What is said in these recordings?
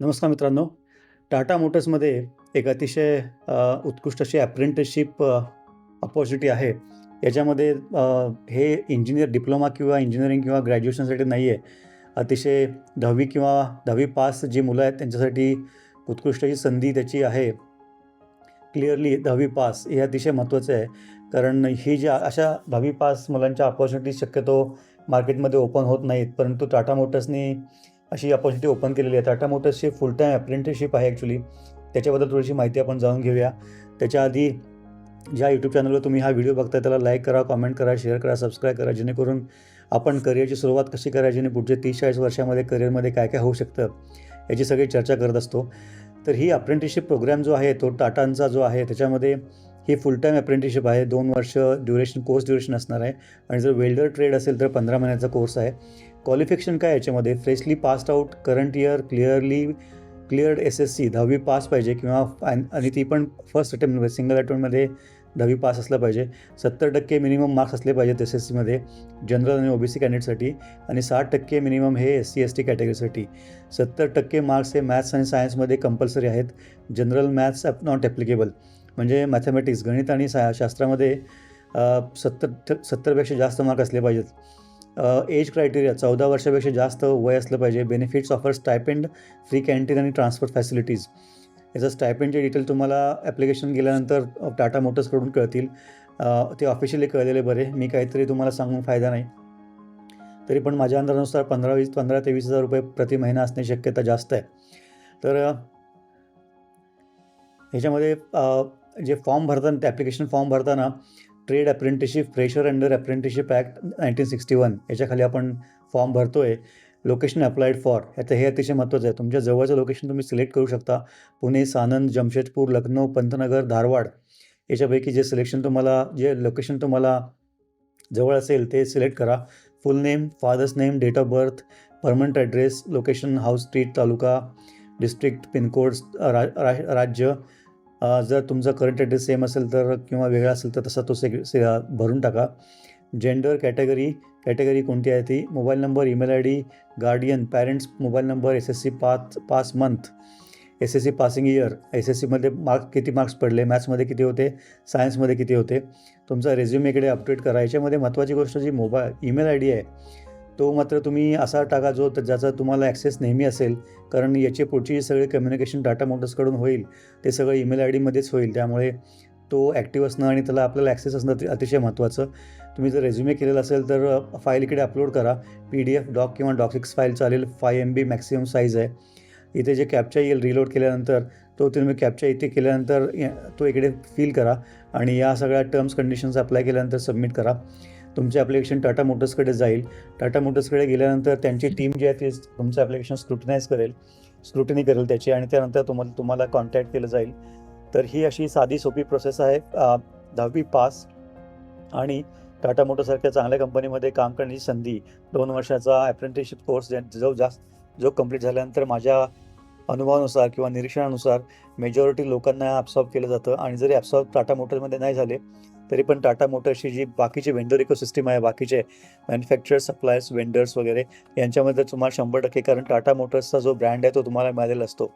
नमस्कार मित्रांनो. टाटा मोटर्समध्ये एक अतिशय उत्कृष्ट अशी अप्रेंटिसशिप अपॉर्च्युनिटी आहे. याच्यामध्ये हे इंजिनियर डिप्लोमा किंवा इंजिनिअरिंग किंवा ग्रॅज्युएशनसाठी नाही आहे अतिशय दहावी किंवा दहावी पास जी मुलं आहेत त्यांच्यासाठी उत्कृष्ट ही संधी त्याची आहे. क्लिअरली दहावी पास हे अतिशय महत्त्वाचं आहे. कारण ही जी अशा दहावी पास मुलांच्या अपॉर्च्युनिटी शक्यतो मार्केटमध्ये ओपन होत नाहीत. परंतु टाटा मोटर्सनी अशी अपॉर्च्युनिटी ओपन केलेली आहे. टाटा मोटर्सची फुल टाईम अप्रेंटिसशिप आहे ॲक्च्युली त्याच्याबद्दल थोडीशी माहिती आपण जाणून घेऊया. त्याच्या आधी ज्या यूट्यूब चॅनलवर तुम्ही हा व्हिडिओ बघताय त्याला लाईक करा कॉमेंट करा शेअर करा सबस्क्राईब करा जेणेकरून आपण करिअरची सुरुवात कशी करायची आणि पुढच्या तीस चाळीस वर्षामध्ये करिअरमध्ये काय काय होऊ शकतं याची सगळी चर्चा करत असतो. तर ही अप्रेंटिसशिप प्रोग्राम जो आहे तो टाटांचा जो आहे त्याच्यामध्ये ही फुल टाईम अप्रेंटिसशिप आहे. दोन वर्ष ड्युरेशन कोर्स ड्युरेशन असणार आहे. आणि जर वेल्डर ट्रेड असेल तर पंधरा महिन्याचा कोर्स आहे. क्वालिफिकेशन काय याच्यामध्ये? Freshly passed out current year clearly cleared S S C दहावी पास पाहिजे किंवा आणि ती पण फर्स्ट अटेम्प्ट सिंगल अटेम्प्टमध्ये दहावी पास असलं पाहिजे. सत्तर टक्के मिनिमम मार्क्स असले पाहिजेत एस एस सीमध्ये जनरल आणि ओ बी सी कॅन्डिडेटसाठी आणि साठ टक्के मिनिमम हे एस सी एस टी कॅटेगरीसाठी सत्तर टक्के मार्क्स हे मॅथ्स आणि सायन्समध्ये कंपल्सरी आहेत. जनरल मॅथ्स नॉट ॲप्लिकेबल म्हणजे मॅथमॅटिक्स गणित आणि सा शास्त्रामध्ये सत्तर सत्तरपेक्षा जास्त मार्क असले पाहिजेत. एज क्रायटेरिया चौदा वर्षापेक्षा जास्त वय असलं पाहिजे. Benefits offer stipend free canteen आणि ट्रान्सपोर्ट फॅसिलिटीज याचं स्टायपेंडचे डिटेल तुम्हाला ॲप्लिकेशन गेल्यानंतर टाटा मोटर्सकडून कळतील. ते ऑफिशियली कळलेले बरे. मी काहीतरी तुम्हाला सांगून फायदा नाही. तरी पण माझ्या अंदाजानुसार पंधरा वीस पंधरा ते वीस हजार रुपये प्रति महिना असण्याची शक्यता जास्त आहे. तर ह्याच्यामध्ये जे फॉर्म भरताना ते ॲप्लिकेशन फॉर्म भरताना trade apprenticeship fresher under apprenticeship act nineteen sixty one याच्याखाली आपण फॉर्म भरतो आहे लोकेशन अप्लाइड फॉर याचं हे अतिशय महत्त्वाचं आहे. तुमच्या जवळचं लोकेशन तुम्ही सिलेक्ट करू शकता. पुणे सानंद जमशेदपूर लखनौ पंतनगर धारवाड याच्यापैकी जे सिलेक्शन तुम्हाला जे लोकेशन तुम्हाला जवळ असेल ते सिलेक्ट करा. Full name father's name date of birth permanent address location house street taluka district pincode रा, रा, राज्य जर तुमचा करंट ॲड्रेस सेम असेल तर किंवा वेगळा असेल तर तसा तो से, से भरून टाका. जेंडर कॅटेगरी कॅटेगरी कोणती आहे ती? Mobile number email I D guardian parents mobile number S S C पाच पाच month S S C passing year S S सीमध्ये मार्क्स किती मार्क्स पडले? मॅथ्समध्ये किती होते? सायन्समध्ये किती होते? तुमचा रेझ्युमेकडे अपडेट करा. याच्यामध्ये महत्त्वाची गोष्ट जी मोबाईल ईमेल आय डी आहे तो मात्र तुम्ही असा टाका जो ज्याचा तुम्हाला ॲक्सेस नेहमी असेल. कारण याचे पुढची सगळे कम्युनिकेशन टाटा मोटर्सकडून होईल. ते सगळं ईमेल आय डीमध्येच होईल. त्यामुळे तो ॲक्टिव्ह असणं आणि त्याला आपल्याला ॲक्सेस असणं अतिशय महत्त्वाचं तुम्ही जर रेझ्युमे केलेला असेल तर फाईल इकडे अपलोड करा. पी डी एफ डॉक किंवा डॉक्सिक्स फाईल चालेल. Five M B maximum size आहे. इथे जे कॅप्चा येईल रिलोड केल्यानंतर तो तुम्ही कॅप्चा इथे केल्यानंतर तो इकडे फिल करा. आणि या सगळ्या टर्म्स कंडिशन्स अप्लाय केल्यानंतर सबमिट करा. तुमचे ॲप्लिकेशन टाटा मोटर्सकडे जाईल. टाटा मोटर्सकडे गेल्यानंतर त्यांची टीम जी आहे ती तुमचं ॲप्लिकेशन स्क्रुटनाईज करेल. स्क्रुटनी करेल त्याची आणि त्यानंतर तुम्हाला तुम्हाला कॉन्टॅक्ट केलं जाईल. तर ही अशी साधी सोपी प्रोसेस आहे. दहावी पास आणि टाटा मोटरसारख्या चांगल्या कंपनीमध्ये काम करण्याची संधी. दोन वर्षाचा अप्रेंटिसशिप कोर्स जो जास्त जो कंप्लीट झाल्यानंतर माझ्या अनुभवानुसार किंवा निरीक्षणानुसार मेजॉरिटी लोकांना ॲब्सॉर्ब केलं जातं. आणि जरी ॲब्सॉर्ब टाटा मोटर्समध्ये नाही झाले तरी पण टाटा मोटर्सची जी बाकीची वेंडर इकोसिस्टम आहे बाकीचे मॅन्युफॅक्चर सप्लायर्स वेंडर्स वगैरे यांच्यामध्ये तुम्हाला शंभर टक्के कारण टाटा मोटर्सचा जो ब्रँड आहे तो तुम्हाला मिळालेला असतो.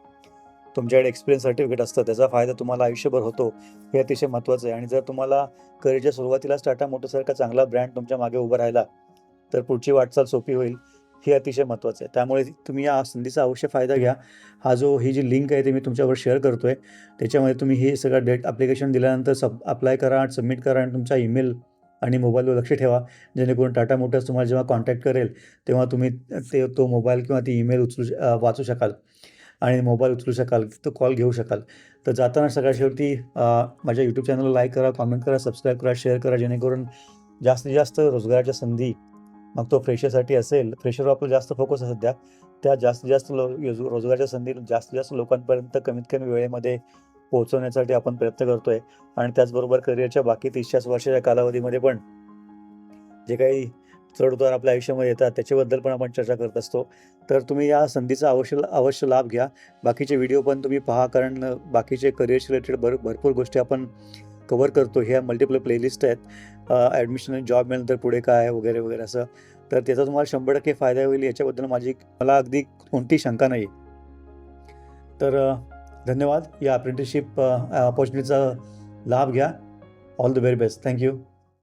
तुमच्याकडे एक्सपिरियन्स सर्टिफिकेट असतं त्याचा फायदा तुम्हाला आयुष्यभर होतो हे अतिशय महत्त्वाचं आहे. आणि जर तुम्हाला करिअरच्या सुरुवातीलाच टाटा मोटर्ससारखा चांगला ब्रँड तुमच्या मागे उभा राहिला तर पुढची वाटचाल सोपी होईल. हे अतिशय महत्त्वाचं आहे. त्यामुळे तुम्ही या संधीचा अवश्य फायदा घ्या. हा जो ही जी लिंक आहे ती मी तुमच्यावर शेअर करतो आहे त्याच्यामध्ये तुम्ही हे सगळं डेट ॲप्लिकेशन दिल्यानंतर सब अप्लाय करा सबमिट करा आणि तुमचा ईमेल आणि मोबाईलवर लक्ष ठेवा. जेणेकरून टाटा मोटर्स तुम्हाला जेव्हा कॉन्टॅक्ट करेल तेव्हा तुम्ही ते तो मोबाईल किंवा ती ईमेल उचलू श- वाचू शकाल आणि मोबाईल उचलू शकाल तो कॉल घेऊ शकाल. तर जाताना सगळ्या शेवटी माझ्या यूट्यूब चॅनलला लाईक करा कॉमेंट करा सबस्क्राईब करा शेअर करा जेणेकरून जास्तीत जास्त रोजगाराच्या संधी मग तो फ्रेशरसाठी असेल फ्रेशरवर आपलं जास्त फोकस आहे सध्या. त्या जास्तीत जास्त लो रोजगाराच्या संधी जास्तीत जास्त लोकांपर्यंत कमीत कमी वेळेमध्ये पोहोचवण्यासाठी आपण प्रयत्न करतो आहे आणि त्याचबरोबर करिअरच्या बाकी तीसच्याच वर्षाच्या कालावधीमध्ये पण जे काही चढउतार आपल्या आयुष्यामध्ये येतात त्याच्याबद्दल पण आपण चर्चा करत असतो. तर तुम्ही या संधीचा अवश्य अवश्य लाभ घ्या. बाकीचे व्हिडिओ पण तुम्ही पहा कारण बाकीचे करिअर रिलेटेड भर भरपूर गोष्टी आपण कवर करतो. ह्या मल्टिपल प्लेलिस्ट आहेत. ॲडमिशन आणि जॉब मिळाल्यानंतर पुढे काय वगैरे वगैरे असं. तर त्याचा तुम्हाला शंभर टक्के फायदा होईल. याच्याबद्दल माझी मला अगदी कोणती शंका नाही तर धन्यवाद. या अप्रेंटिसशिप अपॉर्च्युनिटीचा लाभ घ्या. All the very best thank you